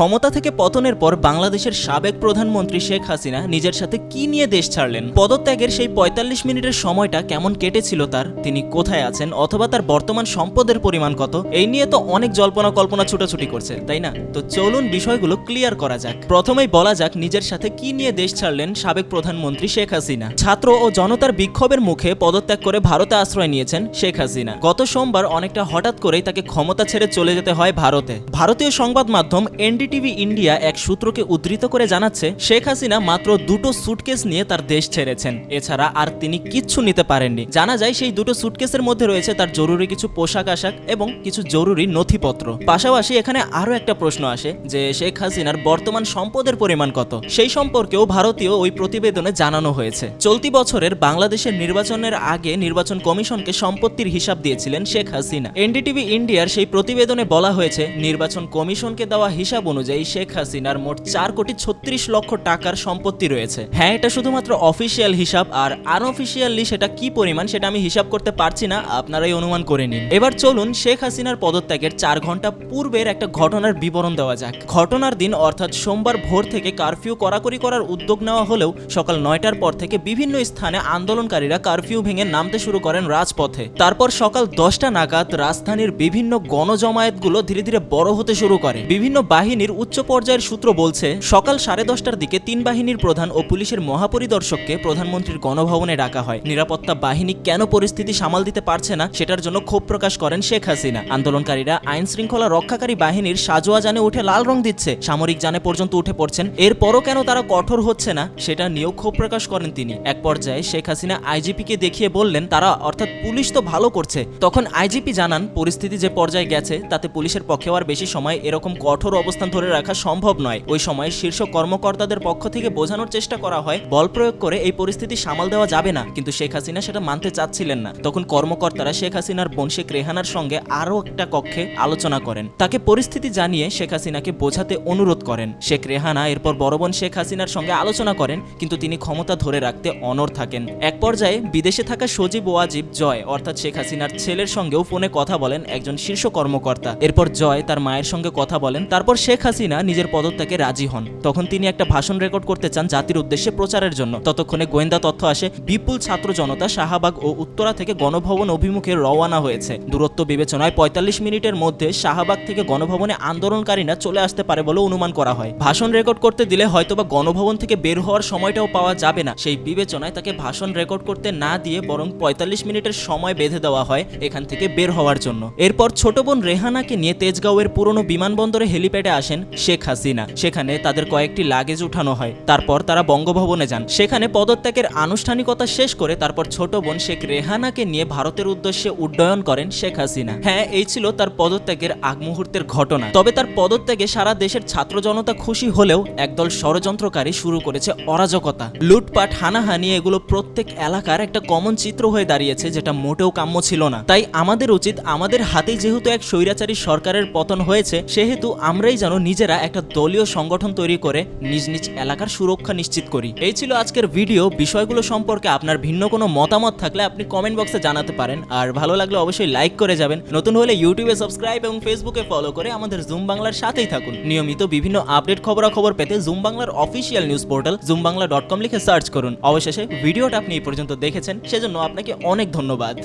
ক্ষমতা থেকে পতনের পর বাংলাদেশের সাবেক প্রধানমন্ত্রী শেখ হাসিনা নিজের সাথে কি নিয়ে দেশ ছাড়লেন? পদত্যাগের সেই পঁয়তাল্লিশ মিনিটের সময়টা কেমন কেটেছিল তার? তিনি কোথায় আছেন? অথবা তার বর্তমান সম্পদের পরিমাণ কত? এই নিয়ে তো অনেক জল্পনা কল্পনা ছুটাছুটি করছে, তাই না? তো চলুন বিষয়গুলো ক্লিয়ার করা যাক। প্রথমেই বলা যাক নিজের সাথে কি নিয়ে দেশ ছাড়লেন সাবেক প্রধানমন্ত্রী শেখ হাসিনা। ছাত্র ও জনতার বিক্ষোভের মুখে পদত্যাগ করে ভারতে আশ্রয় নিয়েছেন শেখ হাসিনা। গত সোমবার অনেকটা হঠাৎ করেই তাকে ক্ষমতা ছেড়ে চলে যেতে হয় ভারতে। ভারতীয় সংবাদ মাধ্যম এনডিটিভি ইন্ডিয়া এক সূত্রকে উদ্ধৃত করে জানাচ্ছে, শেখ হাসিনা মাত্র দুটো সুটকেস নিয়ে তার দেশ ছেড়েছেন। এছাড়া আর তিনি কিচ্ছু নিতে পারেননি। জানা যায় সেই দুটো সুটকেসের মধ্যে রয়েছে তার জরুরি কিছু পোশাক আশাক এবং কিছু জরুরি নথিপত্র। পাশাপাশি এখানে আরও একটা প্রশ্ন আসে যে, শেখ হাসিনার বর্তমান সম্পদের পরিমাণ কত? সেই সম্পর্কেও ভারতীয় ওই প্রতিবেদনে জানানো হয়েছে। চলতি বছরের বাংলাদেশের নির্বাচনের আগে নির্বাচন কমিশনকে সম্পত্তির হিসাব দিয়েছিলেন শেখ হাসিনা। এনডিটিভি ইন্ডিয়ার সেই প্রতিবেদনে বলা হয়েছে, নির্বাচন কমিশনকে দেওয়া হিসাব অনুযায়ী শেখ হাসিনার মোট চার কোটি ছত্রিশ লক্ষ টাকার সম্পত্তি রয়েছে। হ্যাঁ এটা শুধুমাত্র অফিসিয়াল হিসাব, আর আনঅফিসিয়ালি সেটা কি পরিমাণ সেটা আমি হিসাব করতে পারছি না, আপনারাই অনুমান করে নিন। এবার চলুন শেখ হাসিনার পদত্যাগের চার ঘণ্টা পূর্বের একটা ঘটনার বিবরণ দেওয়া যাক। ঘটনার দিন অর্থাৎ সোমবার ভোর থেকে কারফিউ কড়াকড়ি করার উদ্যোগ নেওয়া হলেও সকাল নয়টার পর থেকে বিভিন্ন স্থানে আন্দোলনকারীরা কারফিউ ভেঙে নামতে শুরু করেন রাজপথে। তারপর সকাল দশটা নাগাদ রাজধানীর বিভিন্ন গণজমায়েতগুলো ধীরে ধীরে বড় হতে শুরু করে। বিভিন্ন বাহিনীর উচ্চ পর্যায়ের সূত্র বলছে, সকাল সাড়ে দশটার দিকে তিন বাহিনীর প্রধান ও পুলিশের মহাপরিদর্শককে প্রধানমন্ত্রীর গণভবনে ডাকা হয়। নিরাপত্তা বাহিনী কেন পরিস্থিতি সামাল দিতে পারছে না সেটার জন্য ক্ষোভ প্রকাশ করেন শেখ হাসিনা। আন্দোলনকারীরা আইন শৃঙ্খলা রক্ষাকারী বাহিনীর সাজোয়া যানে উঠে লাল রং দিচ্ছে। সামরিক জানে পর্যন্ত উঠে পড়ছেন। এরপরও কেন তারা কঠোর হচ্ছে না সেটা নিয়েও ক্ষোভ প্রকাশ করেন তিনি। এক পর্যায়ে শেখ হাসিনা আইজিপিকে দেখিয়ে বললেন, তারা অর্থাৎ পুলিশ তো ভালো করছে। তখন আইজিপি জানান, পরিস্থিতি যে পর্যায়ে গেছে, তাতে পুলিশের পক্ষেও আর বেশি সময় এরকম কঠোর অবস্থান ধরে রাখা সম্ভব নয়। ওই সময় শীর্ষ কর্মকর্তাদের পক্ষ থেকে বোঝানোর চেষ্টা করা হয়, বল প্রয়োগ করে এই পরিস্থিতি সামাল দেওয়া যাবে না। কিন্তু শেখ হাসিনা সেটা মানতে চাচ্ছিলেন না। তখন কর্মকর্তারা শেখ হাসিনার বোন শেখ রেহানার সঙ্গে আরও একটা কক্ষে আলোচনা করেন। তাকে পরিস্থিতি জানিয়ে শেখ হাসিনাকে বোঝাতে অনুরোধ করেন। শেখ রেহানা এরপর বড় বোন শেখ হাসিনার সঙ্গে আলোচনা করেন, কিন্তু তিনি ক্ষমতা ধরে রাখতে অনড় থাকেন। এক পর্যায়ে বিদেশে থাকা সজীব ওয়াজিব জয়, অর্থাৎ শেখ হাসিনার ছেলের সঙ্গেও ফোনে কথা বলেন একজন শীর্ষ কর্মকর্তা। এরপর জয় তার মায়ের সঙ্গে কথা বলেন, তারপর শেখ হাসিনা নিজের পদত্যাগে রাজি হন। তখন তিনি একটা ভাষণ রেকর্ড করতে চান জাতির উদ্দেশ্যে প্রচারের জন্য। ততক্ষণে গোয়েন্দা তথ্য আসে, বিপুল ছাত্র জনতা শাহবাগ ও উত্তরা থেকে গণভবন অভিমুখে রওয়ানা হয়েছে। দূরত্ব বিবেচনায় পঁয়তাল্লিশ মিনিটের মধ্যে শাহবাগ থেকে গণভবনে আন্দোলনকারীরা চলে আসতে পারে বলে অনুমান করা হয়। ভাষণ রেকর্ড করতে দিলে হয়তোবা গণভবন থেকে বের হওয়ার সময়টাও পাওয়া যাবে না। সেই বিবেচনায় তাকে ভাষণ রেকর্ড করতে না দিয়ে বরং পঁয়তাল্লিশ মিনিটের সময় বেঁধে দেওয়া হয় এখান থেকে বের হওয়ার জন্য। এরপর ছোট বোন রেহানাকে নিয়ে তেজগাঁওয়ের পুরনো বিমানবন্দরে হেলিপ্যাডে আসেন শেখ হাসিনা। সেখানে তাদের কয়েকটি লাগেজ উঠানো হয়। তারপর তারা বঙ্গভবনে যান। সেখানে পদত্যাগের আনুষ্ঠানিকতা শেষ করে তারপর ছোট বোন শেখ রেহানাকে নিয়ে ভারতের উদ্দেশ্যে উড্ডয়ন করেন শেখ হাসিনা। হ্যাঁ এই ছিল তার পদত্যাগের আগ মুহূর্তের ঘটনা। তবে তার পদত্যাগে সারা দেশের ছাত্র জনতা খুশি হলেও একদল ষড়যন্ত্রকারী শুরু করেছে অরাজকতা। লুটপাট, হানাহানি এগুলো প্রত্যেক এলাকার একটা কমন চিত্র হয়ে দাঁড়িয়েছে যেটা মোটেও কাম্য ছিল না। তাই আমাদের উচিত আমাদের হাতেই যেহেতু এক স্বৈরাচারী সরকারের পতন হয়েছে, সেহেতু আমরাই যেন নিজেরা একটা দলীয় সংগঠন তৈরি করে নিজ নিজ এলাকার সুরক্ষা নিশ্চিত করি। এই ছিল আজকের ভিডিও। বিষয়গুলো সম্পর্কে আপনার ভিন্ন কোনো মতামত থাকলে আপনি কমেন্ট বক্সে জানাতে পারেন। আর ভালো লাগলে অবশ্যই লাইক করে যাবেন। নতুন হলে ইউটিউবে সাবস্ক্রাইব এবং ফেসবুকে ফলো করে আমাদের জুম বাংলার সাথেই থাকুন। নিয়মিত বিভিন্ন আপডেট খবরাখবর পেতে জুম বাংলার official news portal Zoom Bangla dot com লিখে সার্চ করুন। অবশেষে ভিডিওটা আপনি এই পর্যন্ত দেখেছেন। সেজন্য আপনাকে অনেক ধন্যবাদ।